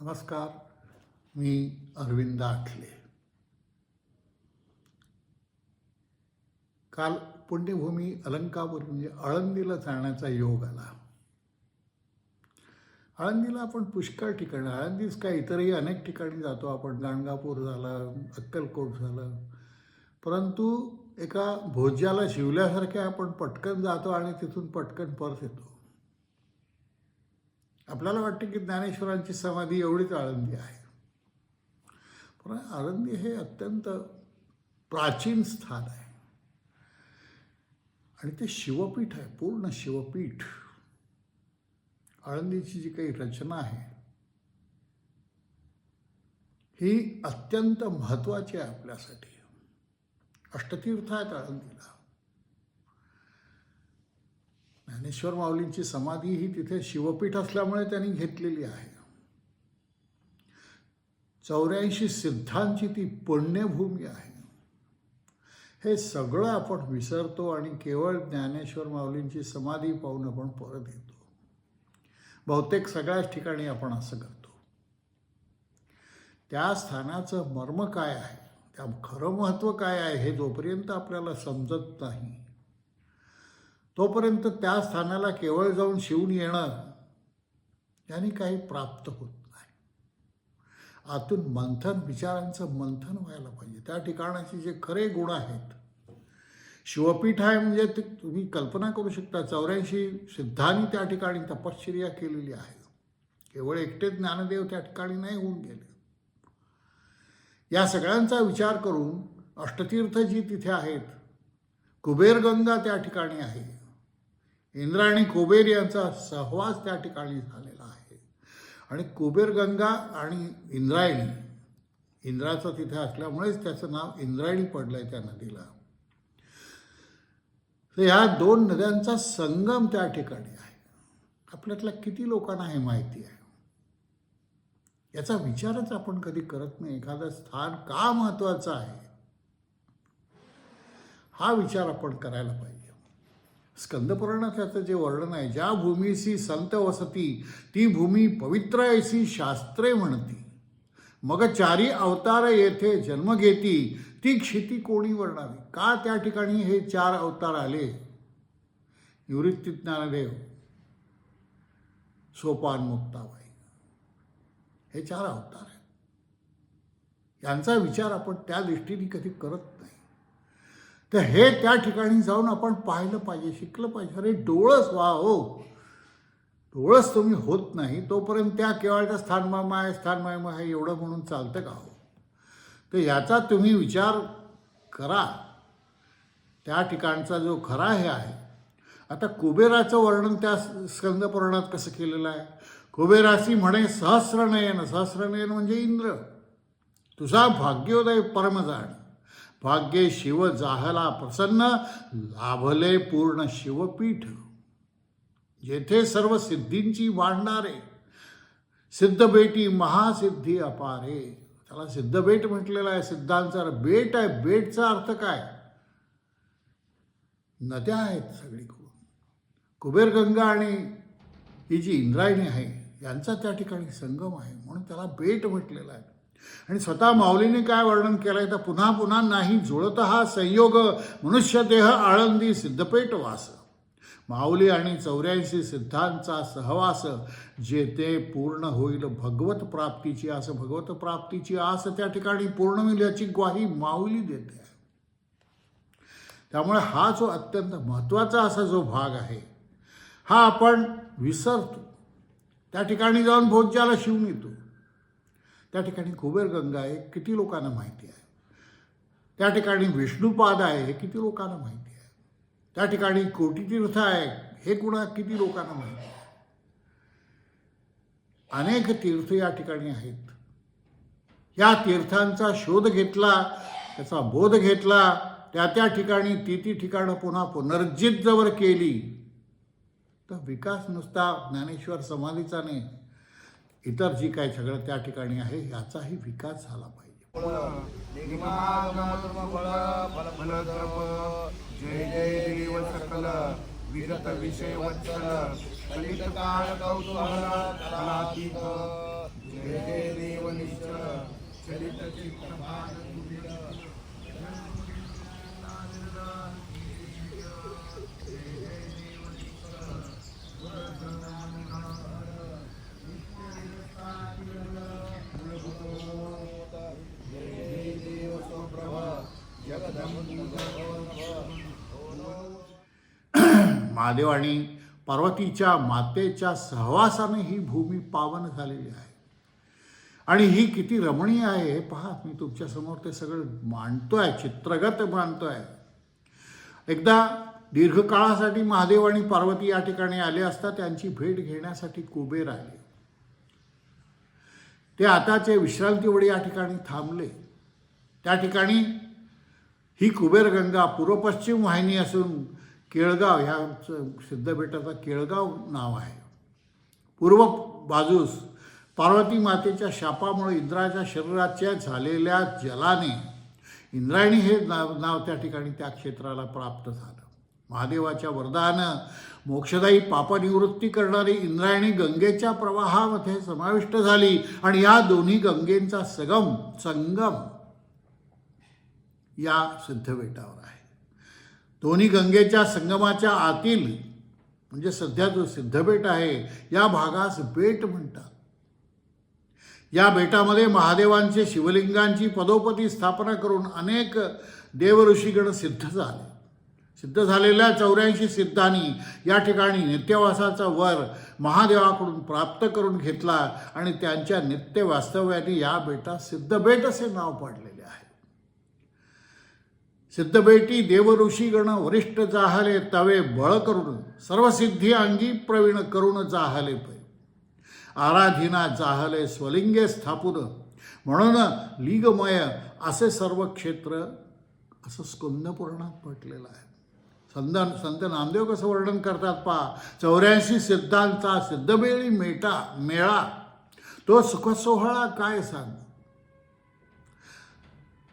नमस्कार मी अरविंद आठले. काल पुण्यभूमी अलंकापूर म्हणजे आळंदीला जाण्याचा योग आला. आळंदीला आपण पुष्कळ ठिकाणी आळंदीच काय इतरही अनेक ठिकाणी जातो आपण. गाणगापूर झालं अक्कलकोट झालं. परंतु एका भोज्याला शिवल्यासारखे आपण पटकन जातो आणि तिथून पटकन परत येतो. आपल्याला वाटतं की ज्ञानेश्वरांची समाधी एवढीच आळंदी आहे. पण आळंदी हे अत्यंत प्राचीन स्थान आहे. आणि ते शिवपीठ आहे पूर्ण शिवपीठ. आळंदीची जी काही रचना आहे ही अत्यंत महत्त्वाची आहे आपल्यासाठी. अष्टतीर्थ आहेत आळंदीला. ज्ञानेश्वर माऊलींची समाधी ही तिथे शिवपीठ असल्यामुळे त्यांनी घेतलेली आहे. चौऱ्याऐंशी सिद्धांची ती पुण्यभूमी आहे. हे सगळं आपण विसरतो आणि केवळ ज्ञानेश्वर माऊलींची समाधी पाहून आपण परत येतो. बहुतेक सगळ्याच ठिकाणी आपण असं करतो. त्या स्थानाचं मर्म काय आहे? त्या खरं महत्त्व काय आहे हे जोपर्यंत आपल्याला समजत नाही तोपर्यंत त्या स्थानाला केवळ जाऊन शिवून येणं त्याने काही प्राप्त होत नाही. आतून मंथन विचारांचं मंथन व्हायला पाहिजे. त्या ठिकाणाचे जे खरे गुण आहेत शिवपीठ आहे म्हणजे ते तुम्ही कल्पना करू शकता चौऱ्याऐंशी सिद्धांनी त्या ठिकाणी तपश्चर्या केलेली आहे केवळ एकटे ज्ञानदेव त्या ठिकाणी नाही होऊन गेले. या सगळ्यांचा विचार करून अष्टतीर्थ जी तिथे आहेत कुबेरगंगा त्या ठिकाणी आहे. इंद्र आणि कुबेर यांचा सहवास त्या ठिकाणी झालेला आहे. आणि कुबेरगंगा आणि इंद्रायणी इंद्राचं तिथे असल्यामुळेच त्याचं नाव इंद्रायणी पडलं आहे त्या नदीला. तर ह्या दोन नद्यांचा संगम त्या ठिकाणी आहे. आपल्यातल्या किती लोकांना हे माहिती आहे? याचा विचारच आपण कधी करत नाही. एखादं स्थान का महत्वाचं आहे? हा विचार आपण करायला पाहिजे. स्कंदपुराणात त्याचं जे वर्णन आहे ज्या भूमीसी संत वसती ती भूमी पवित्र ऐसी शास्त्रे म्हणती. मग चारी अवतार येथे जन्म घेती ती क्षिती कोणी वर्णावी? का त्या ठिकाणी हे चार अवतार आले? निवृत्ती ज्ञानदेव सोपान मुक्ताबाई हे चार अवतार आहेत. यांचा विचार आपण त्या दृष्टीने कधी करत नाही. तर हे त्या ठिकाणी जाऊन आपण पाहिलं पाहिजे शिकलं पाहिजे. अरे डोळस वा हो. डोळस तुम्ही होत नाही तोपर्यंत त्या केवळ स्थानमाम आहे स्थानमाम आहे एवढं म्हणून चालतं का हो? तर याचा तुम्ही विचार करा. त्या ठिकाणचा जो खरा हे आहे. आता कुबेराचं वर्णन त्या स्कंदपुराणात कसं केलेलं आहे? कुबेरासी म्हणे सहस्रनयन सहस्रनयन म्हणजे इंद्र. तुझा भाग्योदय परमजाण भाग्ये शिव जाहला प्रसन्न लाभले पूर्ण शिवपीठ. जेथे सर्व सिद्धींची वाढणारे सिद्धबेटी महासिद्धी अपारे. त्याला सिद्धबेट म्हटलेला आहे सिद्धांचा. बेट आहे बेटचा अर्थ काय? नद्या आहेत सगळीकडून. कुबेरगंगा आणि ही जी इंद्रायणी आहे यांचा त्या ठिकाणी संगम आहे म्हणून त्याला बेट म्हटलेला आहे. आणि स्वतः माऊलीने काय वर्णन केलं आहे तर पुन्हा पुन्हा नाही जुळत हा संयोग. मनुष्यदेह आळंदी सिद्धपेठ वास. माऊली आणि चौऱ्याऐंशी सिद्धांचा सहवास जे ते पूर्ण होईल भगवत प्राप्तीची आस भगवत प्राप्तीची आस त्या ठिकाणी पूर्ण होईल याची ग्वाही माऊली देते. त्यामुळे हा जो अत्यंत महत्त्वाचा असा जो भाग आहे हा आपण विसरतो. त्या ठिकाणी जाऊन भोज्याला शिवून येतो. त्या ठिकाणी कुबेरगंगा आहे किती लोकांना माहिती आहे? त्या ठिकाणी विष्णुपाद आहे हे किती लोकांना माहिती आहे? त्या ठिकाणी कोटीतीर्थ आहे हे कुणा किती लोकांना माहिती आहे? अनेक तीर्थ या ठिकाणी आहेत. या तीर्थांचा शोध घेतला त्याचा बोध घेतला त्या त्या ठिकाणी ती ती ठिकाणं पुन्हा पुनर्जित जवळ केली तर विकास नुसता ज्ञानेश्वर समाधीचा नाही. इतर जी काय सगळं त्या ठिकाणी आहे याचाही विकास झाला पाहिजे. जय जय सकल विगत विषय वत्सल कलित काळ कौतूहल कलातीत जय जय चरित चित्रभान तुझिर महादेव आणि पार्वतीच्या मातेच्या सहवासाने ही भूमी पावन झालेली आहे. आणि ही किती रमणीय आहे हे पहा मी तुमच्यासमोर ते सगळं मांडतोय चित्रगत मांडतोय. एकदा दीर्घकाळासाठी महादेव आणि पार्वती या ठिकाणी आले असता त्यांची भेट घेण्यासाठी कुबेर आले. ते आताचे विश्रांतीवडी या ठिकाणी थांबले. त्या ठिकाणी ही कुबेरगंगा पूर्वपश्चिम वाहिनी असून केळगाव ह्या सिद्धबेटाचा केळगाव नाव आहे. पूर्व बाजूस पार्वती मातेच्या शापामुळे इंद्राच्या शरीराच्या झालेल्या जलाने इंद्रायणी हे नाव नाव त्या ठिकाणी त्या क्षेत्राला प्राप्त झालं. महादेवाच्या वरदानं मोक्षदायी पापनिवृत्ती करणारी इंद्रायणी गंगेच्या प्रवाहामध्ये समाविष्ट झाली आणि या दोन्ही गंगेंचा सगम संगम या सिद्धबेटावर आहे. दोन्ही गंगेच्या संगमाच्या आतील म्हणजे सध्या जो सिद्धबेट आहे या भागास बेट म्हणतात. या बेटामध्ये महादेवांचे शिवलिंगांची पदोपदी स्थापना करून अनेक देवऋषीगण सिद्ध झाले. सिद्ध झालेल्या चौऱ्याऐंशी सिद्धांनी या ठिकाणी नित्यवासाचा वर महादेवाकडून प्राप्त करून घेतला आणि त्यांच्या नित्य वास्तव्याने या बेटास सिद्धबेट असे नाव पडले. सिद्धबेटी देवऋषीगण वरिष्ठ जाहले तवे बळ करून सर्वसिद्धी अंगी प्रवीण करून जाहले पै. आराधिना जाहले स्वलिंगे स्थापून. म्हणून लिगमय असे सर्व क्षेत्र असं स्कंदपुराणात म्हटलेलं आहे. संत संत नामदेव कसं वर्णन करतात पहा? चौऱ्याऐंशी सिद्धांचा सिद्धबेळी मेटा मेळा. तो सुखसोहळा काय सांग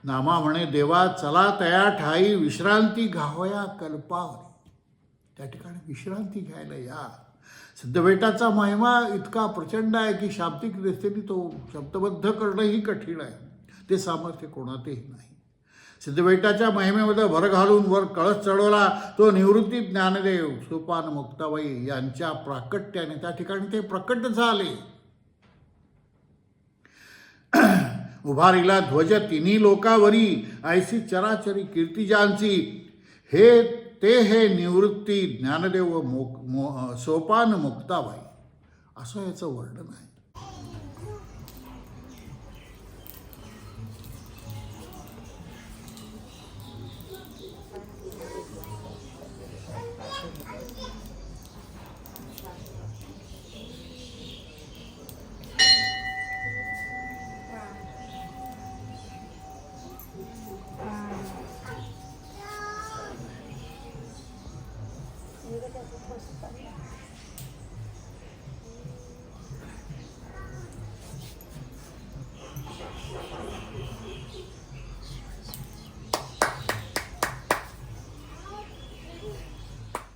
नामा म्हणे देवा चला तया ठाई विश्रांती घावया कल्पावरी त्या ठिकाणी विश्रांती घ्यायला या. सिद्धबेटाचा महिमा इतका प्रचंड आहे की शाब्दिक दृष्टीने तो शब्दबद्ध करणंही कठीण आहे. ते सामर्थ्य कोणातही नाही. सिद्धबेटाच्या महिमेमध्ये भर घालून वर कळस चढवला तो निवृत्ती ज्ञानदेव सोपान मुक्ताबाई यांच्या प्राकट्याने त्या ठिकाणी ते प्रकट झाले. उभारीला ध्वज तिन्ही लोकावरी ऐसी चराचरी कीर्तिजांची हे ते हे निवृत्ती ज्ञानदेव मोक मो सोपान मुक्ताबाई. असं याचं वर्णन आहे.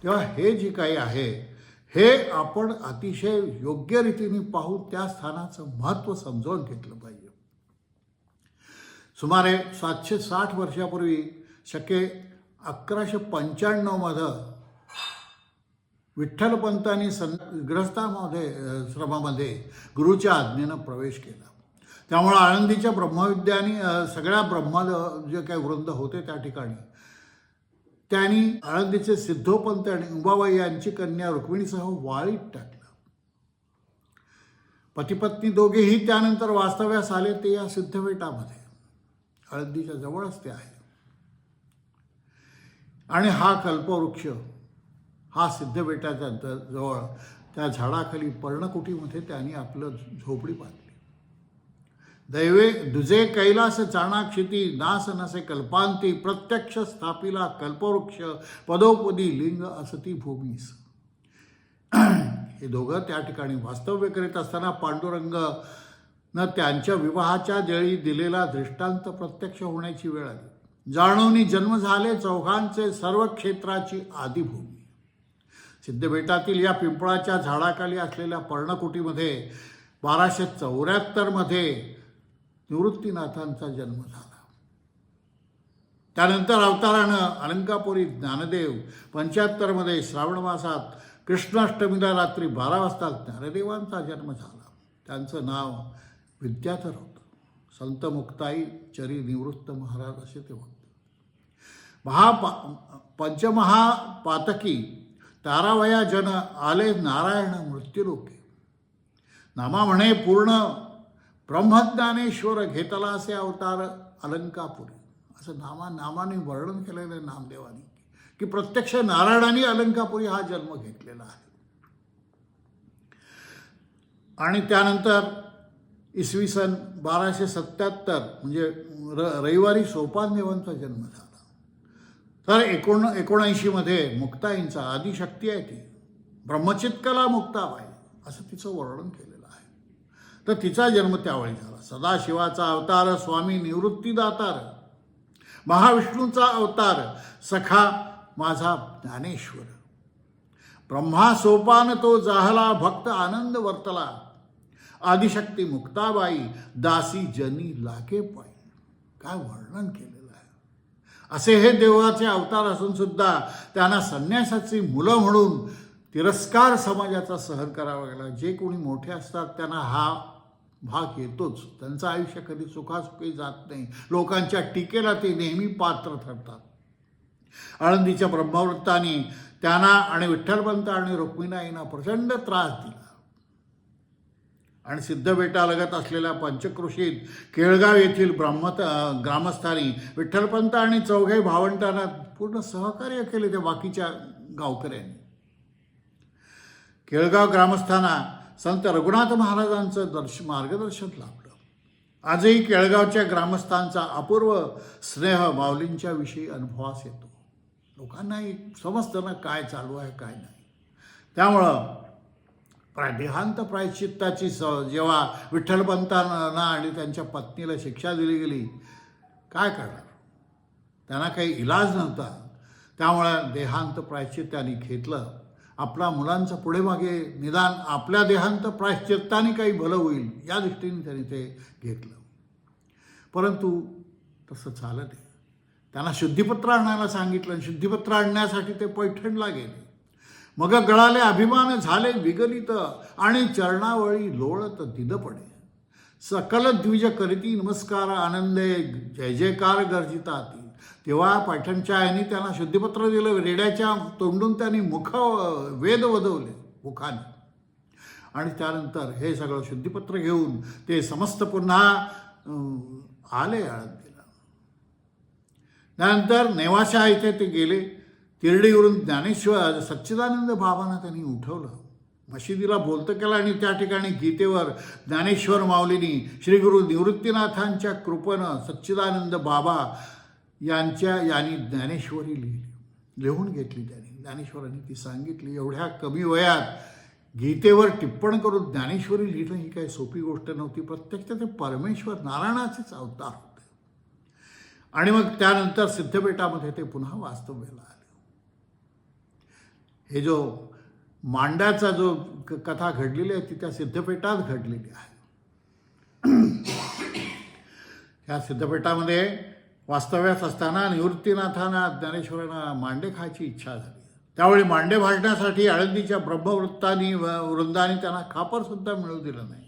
तेव्हा हे जे काही आहे हे आपण अतिशय योग्य रीतीने पाहून त्या स्थानाचं महत्त्व समजावून घेतलं पाहिजे. सुमारे सातशे साठ वर्षापूर्वी शके अकराशे पंच्याण्णवमधं विठ्ठलपंतांनी सं ग्रस्तामध्ये श्रमामध्ये गुरुच्या आज्ञेनं प्रवेश केला. त्यामुळं आळंदीच्या ब्रह्मविद्यानी सगळ्या ब्रह्म जे काही वृंद होते त्या ठिकाणी त्यांनी आळंदीचे सिद्धोपंत आणि उंबाबाई यांची कन्या रुक्मिणीसह वाळीत टाकलं. पतिपत्नी दोघेही त्यानंतर वास्तव्यास आले ते या सिद्धबेटामध्ये आळंदीच्या जवळच ते आहे. आणि हा कल्पवृक्ष हा सिद्धबेटाच्या जवळ त्या झाडाखाली पर्णकुटीमध्ये त्यांनी आपलं झोपडी बांधली. दैवे दुजे कैलास चाणाक्षिती नास नसे कल्पांती प्रत्यक्ष स्थापिला कल्पवृक्ष पदोपदी लिंग असती भूमीस हे दोघं त्या ठिकाणी वास्तव्य करीत असताना पांडुरंग न त्यांच्या विवाहाच्या वेळी दिलेला दृष्टांत प्रत्यक्ष होण्याची वेळ आली जाणवणी जन्म झाले चौघांचे सर्व क्षेत्राची आदिभूमी सिद्धबेटातील या पिंपळाच्या झाडाखाली असलेल्या पर्णकुटीमध्ये बाराशे चौऱ्याहत्तरमध्ये निवृत्तीनाथांचा जन्म झाला. त्यानंतर अवतारानं अलंकापुरी ज्ञानदेव पंच्याहत्तरमध्ये श्रावण मासात कृष्णाष्टमीला रात्री बारा वाजता ज्ञानदेवांचा जन्म झाला. त्यांचं नाव विद्याधर होतं. संत मुक्ताई चरी निवृत्त महाराज असे ते होते. महापा पंचमहापातकी तारावया जन आले नारायण मृत्यूलोके. नामा म्हणे पूर्ण ब्रह्मज्ञानेश्वर घेतला असे अवतार अलंकापुरी. असं नामा नामाने वर्णन केलेलं आहे नामदेवानी. की प्रत्यक्ष नारायणाने अलंकापुरी हा जन्म घेतलेला आहे. आणि त्यानंतर इसवी सन बाराशे सत्याहत्तर म्हणजे र रविवारी सोपानदेवांचा जन्म झाला. तर एकोण एकोणऐंशीमध्ये मुक्ताईंचा आदिशक्ती आहे ती. ब्रह्मचितकला मुक्ताबाई असं तिचं वर्णन केलं तर तिचा जन्म त्यावेळी झाला. सदाशिवाचा अवतार स्वामी निवृत्तीदातार. महाविष्णूचा अवतार सखा माझा ज्ञानेश्वर. ब्रह्मा सोपान तो जाहला भक्त आनंद वर्तला. आदिशक्ती मुक्ताबाई दासी जनी लागे पाई काय वर्णन केलेलं आहे. असे हे देवाचे अवतार असून सुद्धा त्यांना संन्यासाची मुलं म्हणून तिरस्कार समाजाचा सहन करावा लागला. जे कोणी मोठे असतात त्यांना हा भाग येतोच. त्यांचं आयुष्य कधी सुखासुखी जात नाही. लोकांच्या टीकेला ते नेहमी पात्र ठरतात. आळंदीच्या ब्रह्मवृत्ताने त्यांना आणि विठ्ठलपंत आणि रुक्मिणाईंना प्रचंड त्रास दिला. आणि सिद्धबेटालगत असलेल्या पंचकृषीत केळगाव येथील ब्राह्मत ग्रामस्थांनी विठ्ठलपंत आणि चौघे भावंडांना पूर्ण सहकार्य केले ते बाकीच्या गावकऱ्यांनी. केळगाव ग्रामस्थांना संत रघुनाथ महाराजांचं दर्श मार्गदर्शन लाभलं. आजही केळगावच्या ग्रामस्थांचा अपूर्व स्नेह माऊलींच्या विषयी अनुभवास येतो. लोकांनाही समजतं ना काय चालू आहे काय नाही. त्यामुळं प्राय देहांत प्रायश्चित्ताची स जेव्हा विठ्ठलपंतांना आणि त्यांच्या पत्नीला शिक्षा दिली गेली काय करणार? त्यांना काही इलाज नव्हता. त्यामुळं देहांत प्रायश्चित त्यांनी घेतलं. आपला मुलांचं पुढे मागे निदान आपल्या देहांत प्रायश्चित्ताने काही भलं होईल या दृष्टीने त्यांनी ते घेतलं. परंतु तसं झालं नाही त्यांना शुद्धीपत्र आणायला सांगितलं आणि शुद्धीपत्र आणण्यासाठी ते पैठणला गेले. मग गळाले अभिमान झाले विगलित आणि चरणावळी लोळत दिदपणे सकल द्विज करीती नमस्कार आनंदे जय जयकार गर्जितात तेव्हा पैठणच्या आईने त्यांना शुद्धीपत्र दिलं रेड्याच्या तोंडून त्यांनी मुख वेद वदवले मुखाने. आणि त्यानंतर हे सगळं शुद्धीपत्र घेऊन ते समस्त पुन्हा आले आळंदीला. त्यानंतर नेवाशा इथे ते गेले. तिरडीवरून ज्ञानेश्वर सच्चिदानंद बाबांना त्यांनी उठवलं. मशिदीला बोलतं केलं आणि त्या ठिकाणी गीतेवर ज्ञानेश्वर माऊलीनी श्री गुरु निवृत्तीनाथांच्या कृपेनं सच्चिदानंद बाबा यांच्या यांनी ज्ञानेश्वरी लिहिली. लिहून घेतली त्यांनी. ज्ञानेश्वरांनी ती सांगितली एवढ्या कमी वयात गीतेवर टिप्पण करून ज्ञानेश्वरी लिहिणं ही काही सोपी गोष्ट नव्हती. प्रत्यक्ष ते परमेश्वर नारायणाचेच अवतार होते. आणि मग त्यानंतर सिद्धपेठामध्ये ते पुन्हा वास्तव्याला आले. हे जो मांड्याचा जो क- कथा घडलेली आहे ती त्या सिद्धपेठात घडलेली आहे. ह्या सिद्धपेठामध्ये वास्तव्यात असताना निवृत्तीनाथांना ज्ञानेश्वरांना मांडे खायची इच्छा झाली. त्यावेळी मांडे भाजण्यासाठी आळंदीच्या ब्रह्मवृत्तानी व वृंदाने त्यांना खापरसुद्धा मिळू दिलं नाही.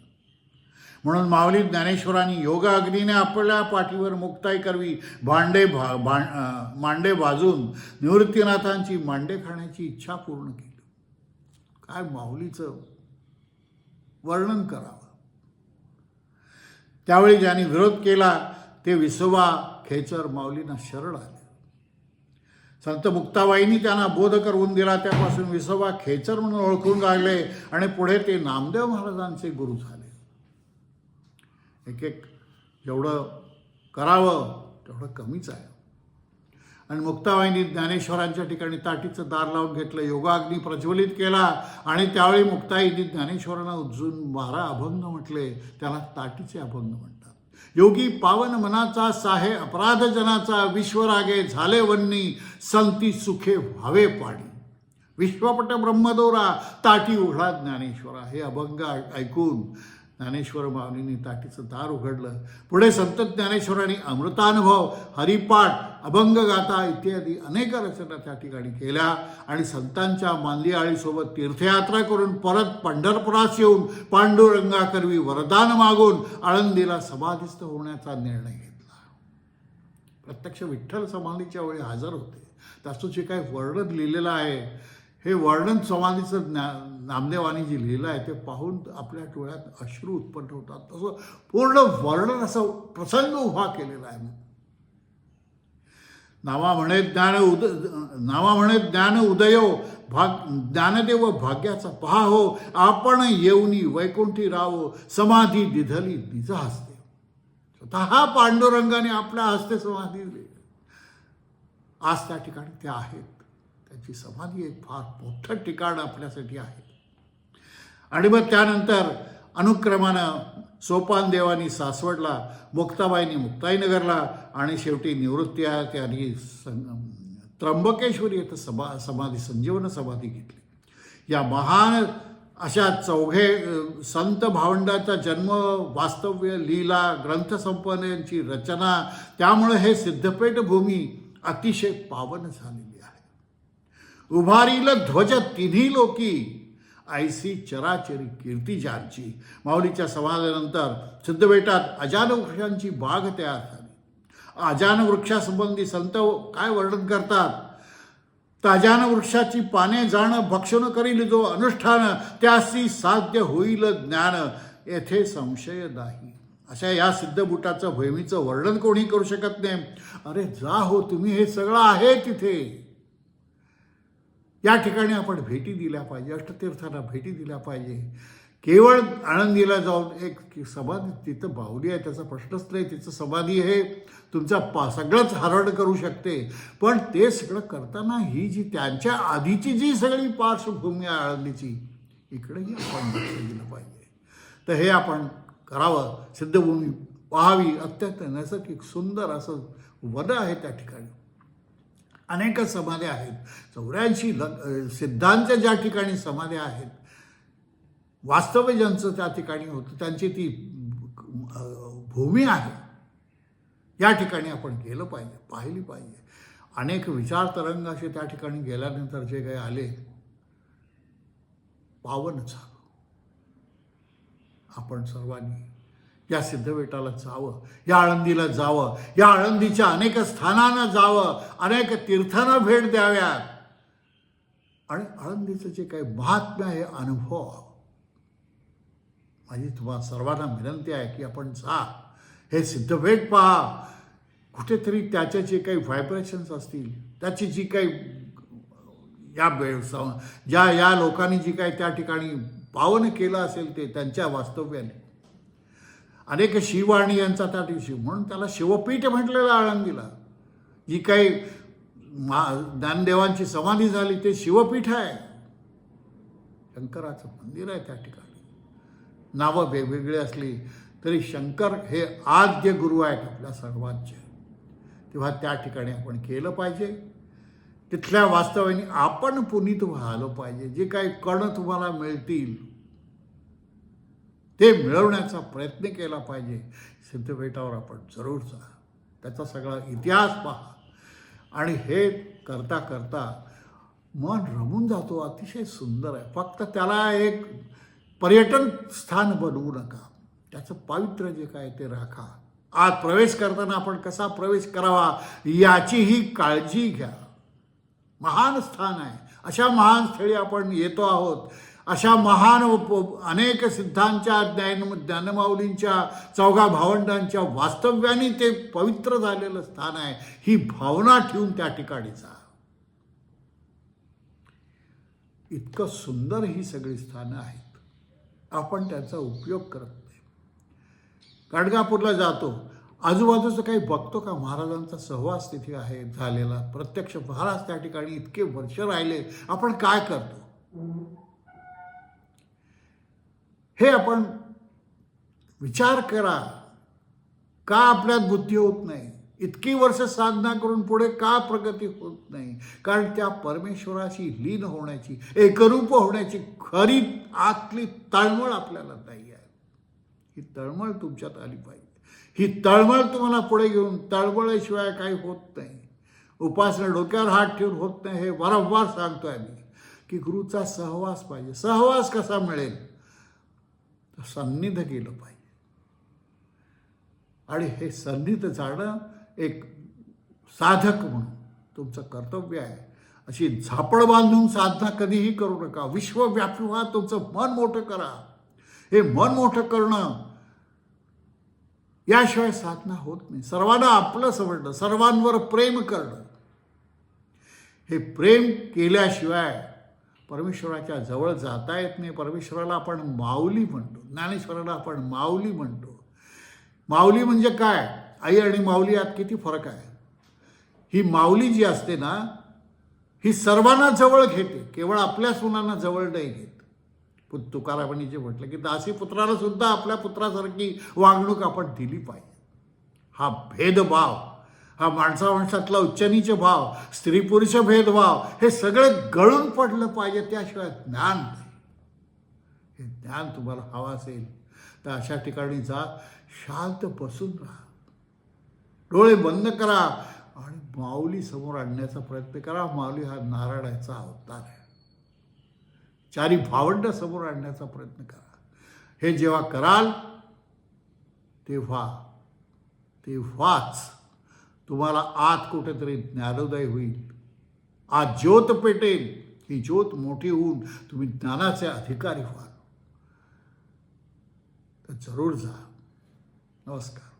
म्हणून माऊली ज्ञानेश्वरांनी योगाग्नीने आपल्या पाठीवर मुक्ताई करवी भांडे भा भा मांडे भाजून निवृत्तीनाथांची मांडे खाण्याची इच्छा पूर्ण केली. काय माऊलीचं वर्णन करावं? त्यावेळी ज्यांनी विरोध केला ते विसोबा खेचर माऊलींना शरण आले. संत मुक्ताबाईंनी त्यांना बोध करून दिला. त्यापासून विसोबा खेचर म्हणून ओळखून लागले आणि पुढे ते नामदेव महाराजांचे गुरु झाले. एक एक जेवढं करावं तेवढं कमीच आहे. आणि मुक्ताबाईंनी ज्ञानेश्वरांच्या ठिकाणी ताटीचं दार लावून घेतलं योगाग्नी प्रज्वलित केला आणि त्यावेळी मुक्ताईंनी ज्ञानेश्वरांना उज्जून बारा अभंग म्हटले. त्याला ताटीचे अभंग म्हटले. योगी पावन मनाचा साहे अपराध जनाचा विश्वरागे झाले वन्नी संती सुखे व्हावे पाडी विश्वपट ब्रह्मदोरा ताटी उघडा ज्ञानेश्वरा. हे अभंग ऐकून ज्ञानेश्वर माऊलींनी ताटीचं दार उघडलं. पुढे संत ज्ञानेश्वरांनी अमृतानुभव हरिपाठ अभंग गाथा इत्यादी अनेक रचना त्या ठिकाणी केल्या. आणि संतांच्या मानली आळीसोबत तीर्थयात्रा करून परत पंढरपुरास येऊन पांडुरंगाकरवी वरदान मागून आळंदीला समाधीस्थ होण्याचा निर्णय घेतला. प्रत्यक्ष विठ्ठल समाधीच्या वेळी हजर होते. त्याचं जे काही वर्णन लिहिलेलं आहे. हे वर्णन समाधीचं ज्ञान नामदेवानी जे लिहिलं आहे ते पाहून आपल्या डोळ्यात अश्रू उत्पन्न होतात. तसं पूर्ण वर्णन असं प्रसंग उभा केलेला आहे नावा म्हणे ज्ञान उद नावा म्हणे ज्ञान उदयो भाग ज्ञानदेव भाग्याचा पहा हो आपण येऊनी वैकुंठी राहो समाधी दिधली निज हस्ते. स्वतः पांडुरंगाने आपल्या हस्ते समाधी दिली. आज त्या ठिकाणी त्या आहेत. त्याची समाधी एक फार मोठं ठिकाण आपल्यासाठी आहे. आणि मग त्यानंतर अनुक्रमानं सोपान देवानी सासवडला मुक्ताबाईंनी मुक्ताईनगरला आणि शेवटी निवृत्ती आहे त्यांनी सं- त्र्यंबकेश्वरी येथे समा समाधी संजीवन समाधी घेतली. या महान अशा चौघे संत भावंडाचा जन्म वास्तव्य लीला ग्रंथसंपन्यांची रचना त्यामुळे हे सिद्धपेठ भूमी अतिशय पावन झालेली आहे. उभारील ध्वज तिन्ही लोकी ऐसी चराचरी कीर्ती ज्यांची माऊलीच्या समाधानंतर सिद्धबेटात अजान वृक्षांची बाग तयार झाली. अजान वृक्षासंबंधी संत काय वर्णन करतात? ताजान वृक्षाची पाने जाणं भक्षण करील जो अनुष्ठान त्यासी साध्य होईल ज्ञान येथे संशय नाही. अशा या सिद्धबुटाचं भैमीचं वर्णन कोणी करू शकत नाही? अरे जा हो तुम्ही हे सगळं आहे तिथे. या ठिकाणी आपण भेटी दिल्या पाहिजे अष्टतीर्थांना भेटी दिल्या पाहिजे. केवळ आळंदीला जाऊन एक समाधी तिथं बाहुली आहे त्याचा प्रश्नच नाही तिचं समाधी हे तुमचा पा सगळंच हरड करू शकते. पण ते सगळं करताना ही जी त्यांच्या आधीची जी सगळी पार्श्वभूमी आहे आळंदीची इकडेही आपण लक्ष दिलं पाहिजे. तर हे आपण करावं. सिद्धभूमी पाहावी अत्यंत नैसर्गिक सुंदर असं वन आहे त्या ठिकाणी. अनेक समाध्या आहेत. चौऱ्याऐंशी ल सिद्धांच्या ज्या ठिकाणी समाध्या आहेत वास्तव्य ज्यांचं त्या ठिकाणी होतं त्यांची ती भूमी आहे. या ठिकाणी आपण गेलं पाहिजे पाहिली पाहिजे. अनेक विचार तरंग असे त्या ठिकाणी गेल्यानंतर जे काही आले पावन झालं. आपण सर्वांनी या सिद्धबेटाला जावं या आळंदीला जावं या आळंदीच्या अनेक स्थानांना जावं अनेक तीर्थांना भेट द्याव्यात. आणि आळंदीचं जे काही महात्म्य आहे अनुभव माझी तुम्हाला सर्वांना विनंती आहे की आपण जा. हे सिद्धभेट पहा. कुठेतरी त्याचे जे काही व्हायब्रेशन्स असतील त्याची जी काही या वेळ ज्या या लोकांनी जी काही त्या ठिकाणी पावन केलं असेल ते त्यांच्या वास्तव्याने. अनेक शिववाणी यांचा त्या दिवशी. म्हणून त्याला शिवपीठ म्हटलेलं आळंदीला. जी काही मा ज्ञानदेवांची समाधी झाली ते शिवपीठ आहे. शंकराचं मंदिर आहे त्या ठिकाणी. नावं वेगवेगळी असली तरी शंकर हे आद्य गुरु आहेत आपल्या सर्वांचे. तेव्हा त्या ठिकाणी आपण केलं पाहिजे. तिथल्या वास्तव्याने आपण पुनीत व्हायला पाहिजे. जे काही कण तुम्हाला मिळतील ते मिळवण्याचा प्रयत्न केला पाहिजे. सिद्धपेठावर आपण जरूर जा. त्याचा सगळा इतिहास पहा. आणि हे करता करता मन रमून जातो. अतिशय सुंदर आहे. फक्त त्याला एक पर्यटन स्थान बनवू नका. त्याचं पावित्र्य जे काय ते राखा. आज प्रवेश करताना आपण कसा प्रवेश करावा याचीही काळजी घ्या. महान स्थान आहे. अशा महान स्थळी आपण येतो आहोत. अशा महान उप- अनेक सिद्धांच्या ज्ञान ज्ञानमाऊलींच्या चौघा भावंडांच्या वास्तव्याने ते पवित्र झालेलं स्थान आहे ही भावना ठेवून त्या ठिकाणी जा. इतकं सुंदर ही सगळी स्थानं आहेत. आपण त्याचा उपयोग करत नाही. गाडगापूरला जातो. आजूबाजूचं काही बघतो का? महाराजांचा सहवास तिथे आहे झालेला. प्रत्यक्ष महाराज त्या ठिकाणी इतके वर्ष राहिले. आपण काय करतो? हे आपण विचार करा. का आपल्यात बुद्धी होत नाही? इतकी वर्ष साधना करून पुढे का प्रगती होत नाही? कारण त्या परमेश्वराशी लीन होण्याची एकरूप होण्याची खरी आतली तळमळ आपल्याला नाही आहे. ही तळमळ तुमच्यात आली पाहिजे. ही तळमळ तुम्हाला पुढे घेऊन तळमळशिवाय काही होत नाही. उपासना डोक्यावर हात ठेवून होत नाही हे वारंवार सांगतोय मी की गुरुचा सहवास पाहिजे. सहवास कसा मिळेल? सन्निध केलं पाहिजे. आणि हे सन्निध जाणं एक साधक म्हणून तुमचं कर्तव्य आहे. अशी झापड बांधून साधना कधीही करू नका. विश्वव्यापी व्हा तुमचं मन मोठं करा. हे मन मोठं करणं याशिवाय साधना होत नाही. सर्वांना आपलं समजणं सर्वांवर प्रेम करणं. हे प्रेम केल्याशिवाय परमेश्वराच्या जवळ जाता येत नाही. परमेश्वराला आपण माऊली म्हणतो. ज्ञानेश्वराला आपण माऊली म्हणतो. माऊली म्हणजे काय? आई आणि माऊली यात किती फरक आहे? ही माऊली जी असते ना ही सर्वांना जवळ घेते. केवळ आपल्या सुनांना जवळ नाही घेत. पण तुकारामांनी जे म्हटलं की दासी पुत्राला सुद्धा आपल्या पुत्रासारखी वागणूक आपण दिली पाहिजे. हा भेदभाव हा माणसा माणसातला उच्चनीच भाव स्त्री पुरुष भेदभाव हे सगळं गळून पडलं पाहिजे त्याशिवाय ज्ञान हे ज्ञान तुम्हाला हवं असेल तर अशा ठिकाणी जा शांत बसून राहा. डोळे बंद करा आणि माऊली समोर आणण्याचा प्रयत्न करा. माऊली हा नारायणाचा अवतार आहे. चारी भावंड समोर आणण्याचा प्रयत्न करा. हे जेव्हा कराल तेव्हा तेव्हाच तुम्हाला आत कुठेतरी ज्ञानोदय होईल. आज ज्योत पेटेल. ही ज्योत मोठी होऊन तुम्ही ज्ञानाचे अधिकारी व्हाल. तर जरूर जा. नमस्कार.